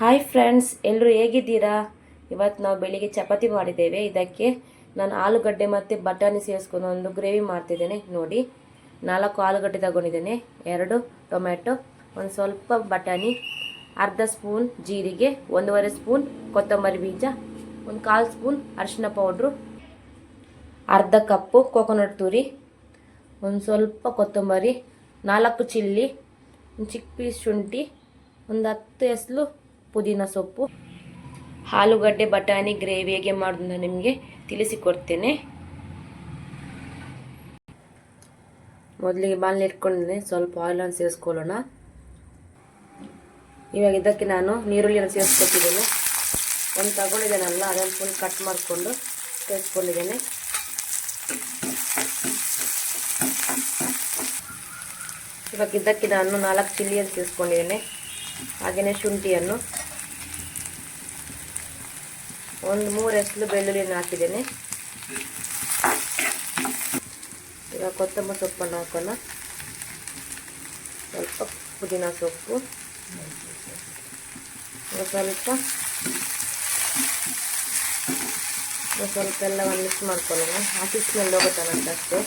Hi friends ಎಲ್ಲರೂ ಹೇಗಿದ್ದೀರಾ? ಇವತ್ತು ನಾವು ಬೆಳಿಗ್ಗೆ ಚಪಾತಿ ಮಾಡಿದ್ದೇವೆ. ಇದಕ್ಕೆ ನಾನು ಆಲೂಗಡ್ಡೆ ಮತ್ತು ಬಟಾಣಿ ಸೇರಿಸ್ಕೊಂಡು ಒಂದು ಗ್ರೇವಿ ಮಾಡ್ತಿದ್ದೇನೆ. ನೋಡಿ, ನಾಲ್ಕು ಆಲೂಗಡ್ಡೆ ತಗೊಂಡಿದ್ದೇನೆ. ಎರಡು ಟೊಮೆಟೊ ಒಂದು ಸ್ವಲ್ಪ ಬಟಾಣಿ, ಅರ್ಧ ಸ್ಪೂನ್ ಜೀರಿಗೆ, ಒಂದೂವರೆ ಸ್ಪೂನ್ ಕೊತ್ತಂಬರಿ ಬೀಜ, ಒಂದು ಕಾಲು ಸ್ಪೂನ್ ಅರಿಶಿನ ಪೌಡ್ರು, ಅರ್ಧ ಕಪ್ಪು ಕೋಕೋನಟ್ ತುರಿ, ಒಂದು ಸ್ವಲ್ಪ ಕೊತ್ತಂಬರಿ, ನಾಲ್ಕು ಚಿಲ್ಲಿ, ಒಂದು ಚಿಕ್ಕ ಪೀಸ್ ಶುಂಠಿ, ಒಂದು ಹತ್ತು ಎಸ್ಲು ಪುದೀನ ಸೊಪ್ಪು, ಆಲೂಗಡ್ಡೆ, ಬಟಾಣಿ, ಗ್ರೇವಿ ಹೇಗೆ ಮಾಡೋದು ಅಂತ ನಿಮಗೆ ತಿಳಿಸಿಕೊಡ್ತೇನೆ. ಮೊದಲಿಗೆ ಬಾಣಲೆ ಇಟ್ಕೊಂಡಿದ್ದೇನೆ ಸ್ವಲ್ಪ ಆಯಿಲನ್ನು ಸೇರಿಸ್ಕೊಳ್ಳೋಣ. ಇವಾಗ ಇದಕ್ಕೆ ನಾನು ನೀರುಳ್ಳಿಯನ್ನು ಸೇರಿಸ್ಕೊತಿದ್ದೇನೆ ಒಂದು ತಗೊಂಡಿದ್ದೇನಲ್ಲ ಅದನ್ನು ಫುಲ್ ಕಟ್ ಮಾಡಿಕೊಂಡು ಸೇರಿಸ್ಕೊಂಡಿದ್ದೇನೆ. ಇವಾಗ ಇದಕ್ಕೆ ನಾನು ನಾಲ್ಕು ಚಿಲ್ಲಿಯನ್ನು ಸೇರಿಸ್ಕೊಂಡಿದ್ದೇನೆ. ಹಾಗೆಯೇ ಶುಂಠಿಯನ್ನು. ಒಂದು ಮೂರು ಎಸ್ಲು ಬೆಳ್ಳುಳ್ಳಿಯನ್ನು ಹಾಕಿದ್ದೇನೆ. ಈಗ ಕೊತ್ತಂಬರಿ ಸೊಪ್ಪನ್ನು ಹಾಕೋಣ. ಸ್ವಲ್ಪ ಪುದೀನ ಸೊಪ್ಪು. ಸ್ವಲ್ಪ ಸ್ವಲ್ಪ ಎಲ್ಲ ಎಲ್ಲವನ್ನು ಮಿಕ್ಸ್ ಮಾಡ್ಕೊಳ್ಳೋಣ. ಆಫೀಸ್ನಲ್ಲಿ ಸ್ಮೆಲ್ ಹೋಗುತ್ತಾನಂತ ಅಷ್ಟೇ.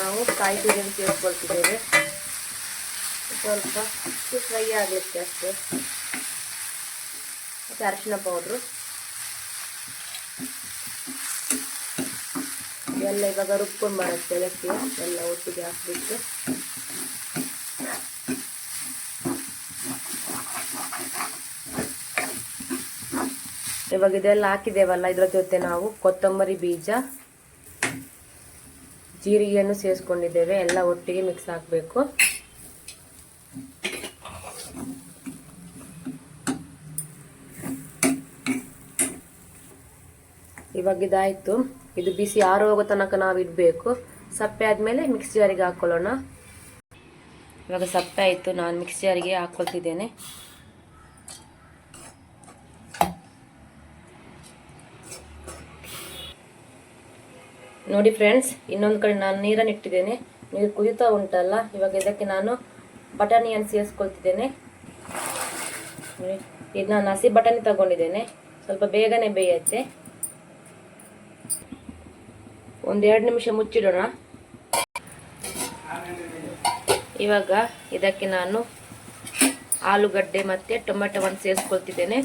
ನಾವು ಕಾಯಿ ತುರಿಯನ್ನು ಸೇರಿಸ್ಕೊಳ್ತಿದ್ದೇವೆ ಸ್ವಲ್ಪ ಫ್ರೈ ಆಗಲಿಕ್ಕೆ ಅಷ್ಟೇ. ಮತ್ತು ಅರಿಶಿನ ಪೌಡ್ರು ಎಲ್ಲ ಇವಾಗ ರುಬ್ಕೊಂಡು ಬರುತ್ತೆ ಅದಕ್ಕೆ ಎಲ್ಲ ಒಟ್ಟಿಗೆ ಹಾಕ್ಬಿಟ್ಟು. ಇವಾಗ ಇದೆಲ್ಲ ಹಾಕಿದ್ದೇವಲ್ಲ, ಇದರ ಜೊತೆ ನಾವು ಕೊತ್ತಂಬರಿ ಬೀಜ, ಜೀರಿಗೆಯನ್ನು ಸೇರಿಸ್ಕೊಂಡಿದ್ದೇವೆ. ಎಲ್ಲ ಒಟ್ಟಿಗೆ ಮಿಕ್ಸ್ ಹಾಕಬೇಕು. ಇವಾಗ ಇದಾಯಿತು. ಇದು ಬಿಸಿ ಆರು ಹೋಗೋ ತನಕ ನಾವು ಇಡಬೇಕು. ಸಪ್ಪೆ ಆದಮೇಲೆ ಮಿಕ್ಸ್ ಜಾರಿಗೆ ಹಾಕ್ಕೊಳ್ಳೋಣ ಇವಾಗ ಸಪ್ಪೆ ಆಯಿತು. ನಾನು ಮಿಕ್ಸ್ ಜಾರಿಗೆ ಹಾಕ್ಕೊಳ್ತಿದ್ದೇನೆ ನೋಡಿ ಫ್ರೆಂಡ್ಸ್ ಇನ್ನೊಂದು ಕಡೆ ನಾನು ನೀರನ್ನು ಇಟ್ಟಿದ್ದೇನೆ ನೀರು ಕುದಿತಾ ಉಂಟಲ್ಲ, ಇವಾಗ ಇದಕ್ಕೆ ನಾನು ಬಟಾಣಿಯನ್ನು ಸೇರಿಸ್ಕೊಳ್ತಿದ್ದೇನೆ. ಇದು ನಾನು ಹಸಿ ಬಟಾಣಿ ತಗೊಂಡಿದ್ದೇನೆ. ಸ್ವಲ್ಪ ಬೇಗನೆ ಬೇಯತ್ತೆ. ಒಂದೆರಡು ನಿಮಿಷ ಮುಚ್ಚಿಡೋಣ. ಇವಾಗ ಇದಕ್ಕೆ ನಾನು ಆಲೂಗಡ್ಡೆ ಮತ್ತು ಟೊಮೆಟೊವನ್ನು ಸೇರಿಸ್ಕೊಳ್ತಿದ್ದೇನೆ.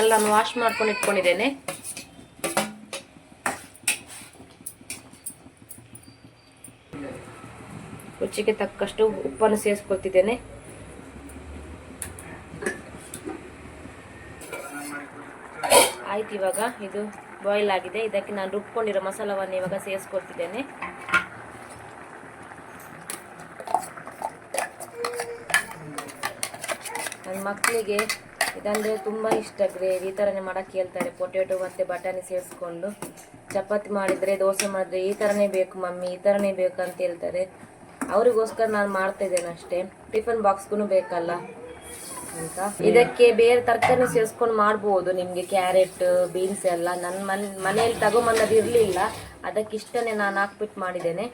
ಎಲ್ಲಾನು ವಾಶ್ ಮಾಡ್ಕೊಂಡು ಇಟ್ಕೊಂಡಿದ್ದೇನೆ. ರುಚಿಗೆ ತಕ್ಕಷ್ಟು ಉಪ್ಪನ್ನು ಸೇರಿಸ್ಕೊಳ್ತಿದ್ದೇನೆ. ಆಯ್ತು ಇವಾಗ ಇದು ಬಾಯ್ಲ್ ಆಗಿದೆ. ಇದಕ್ಕೆ ನಾನು ರುಬ್ಕೊಂಡಿರೋ ಮಸಾಲವನ್ನು ಇವಾಗ ಸೇರಿಸ್ಕೊಳ್ತಿದ್ದೇನೆ. ನನ್ನ ಮಕ್ಕಳಿಗೆ ಇದಂದರೆ ತುಂಬ ಇಷ್ಟ ಗ್ರೇವಿ ಈ ಥರನೇ ಮಾಡಕ್ಕೆ ಹೇಳ್ತಾರೆ. ಪೊಟ್ಯಾಟೊ ಮತ್ತು ಬಟಾಣಿ ಸೇರಿಸ್ಕೊಂಡು. ಚಪಾತಿ ಮಾಡಿದರೆ, ದೋಸೆ ಮಾಡಿದ್ರೆ ಈ ಥರನೇ ಬೇಕು ಮಮ್ಮಿ, ಈ ಥರನೇ ಬೇಕು ಅಂತ ಹೇಳ್ತಾರೆ. ಅವರಿಗೋಸ್ಕರ ನಾನು ಮಾಡ್ತಾ ಇದ್ದೇನೆ ಅಷ್ಟೇ. ಟಿಫನ್ ಬಾಕ್ಸ್ಗೂ ಬೇಕಲ್ಲ ಅಂತ. ಇದಕ್ಕೆ ಬೇರೆ ತರಕಾರಿ ಸೇರಿಸ್ಕೊಂಡು ಮಾಡ್ಬೋದು. ನಿಮಗೆ ಕ್ಯಾರೆಟ್, ಬೀನ್ಸ್ ಎಲ್ಲ. ನನ್ನ ಮನೆ, ಮನೆಯಲ್ಲಿ ತಗೊಂಬಂದದ್ದು ಇರಲಿಲ್ಲ. ಅದಕ್ಕೆ ಇಷ್ಟನೇ ನಾನು ಹಾಕ್ಬಿಟ್ಟು ಮಾಡಿದ್ದೇನೆ.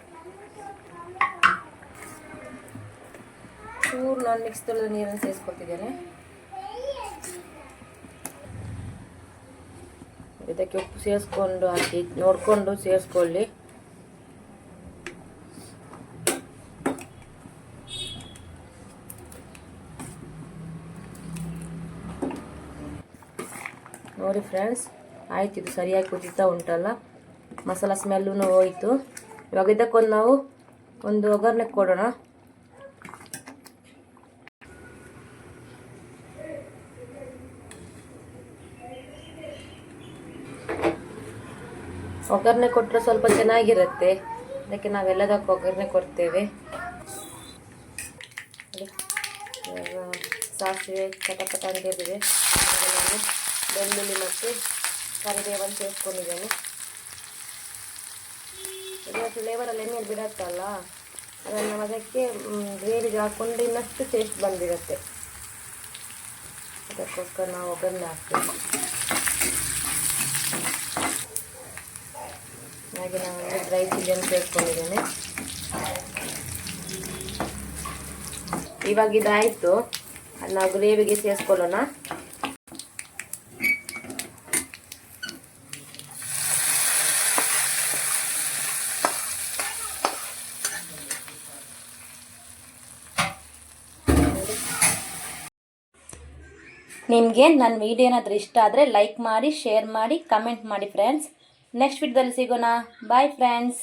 ಚೂರು ನಾನು ಮಿಕ್ಸ್ ತೊಳೆದ ನೀರನ್ನು ಸೇರಿಸ್ಕೊತಿದ್ದೇನೆ ಇದಕ್ಕೆ ಉಪ್ಪು ಸೇರಿಸ್ಕೊಂಡು ಹಾಕಿ, ನೋಡಿಕೊಂಡು ಸೇರಿಸ್ಕೊಳ್ಳಿ. ನೋಡಿ ಫ್ರೆಂಡ್ಸ್ ಆಯ್ತು, ಇದು ಸರಿಯಾಗಿ ಕುದೀತಾ ಉಂಟಲ್ಲ? ಮಸಾಲ ಸ್ಮೆಲ್ಲೂ ಹೋಯಿತು. ಇವಾಗ ಇದಕ್ಕೊಂದು ನಾವು ಒಂದು ಒಗ್ಗರಣೆ ಕೊಡೋಣ. ಒಗ್ಗರಣೆ ಕೊಟ್ಟರೆ ಸ್ವಲ್ಪ ಚೆನ್ನಾಗಿರುತ್ತೆ. ಅದಕ್ಕೆ ನಾವೆಲ್ಲದಕ್ಕೂ ಒಗ್ಗರಣೆ ಕೊಡ್ತೇವೆ. ಸಾಸಿವೆ ಚಟಪಟ ಅಂತ ಬೆಳ್ಳುಳ್ಳಿ ಮತ್ತು ಕರಿಬೇವನ್ನು ಸೇರಿಸ್ಕೊಂಡಿದ್ದೇನೆ ಇದರ ಫ್ಲೇವರಲ್ಲಿ ಎಣ್ಣೆಯಲ್ಲಿ ಬಿಡತ್ತಲ್ಲ? ಅದನ್ನು ಅದಕ್ಕೆ ಗ್ರೇವಿಗೆ ಹಾಕ್ಕೊಂಡು ಇನ್ನಷ್ಟು ಟೇಸ್ಟ್ ಬಂದಿರುತ್ತೆ. ಅದಕ್ಕೋಸ್ಕರ ನಾವು ಒಗ್ಗರಣೆ ಹಾಕ್ತೀವಿ. ಹಾಗೆ ನಾನು ಡ್ರೈ ಚಿಲ್ಲಿಯನ್ನು ಸೇರಿಸ್ಕೊಂಡಿದ್ದೇನೆ ಇವಾಗ ಇದಾಯಿತು. ಅದು ನಾವು ಗ್ರೇವಿಗೆ ಸೇರಿಸ್ಕೊಳ್ಳೋಣ. ನಿಮಗೆ ನನ್ನ ವಿಡಿಯೋ ಏನಾದರೂ ಇಷ್ಟ ಆದರೆ ಲೈಕ್ ಮಾಡಿ ಶೇರ್ ಮಾಡಿ ಕಮೆಂಟ್ ಮಾಡಿ ಫ್ರೆಂಡ್ಸ್ ನೆಕ್ಸ್ಟ್ ವಿಡಿಯೋದಲ್ಲಿ ಸಿಗೋಣ. Bye friends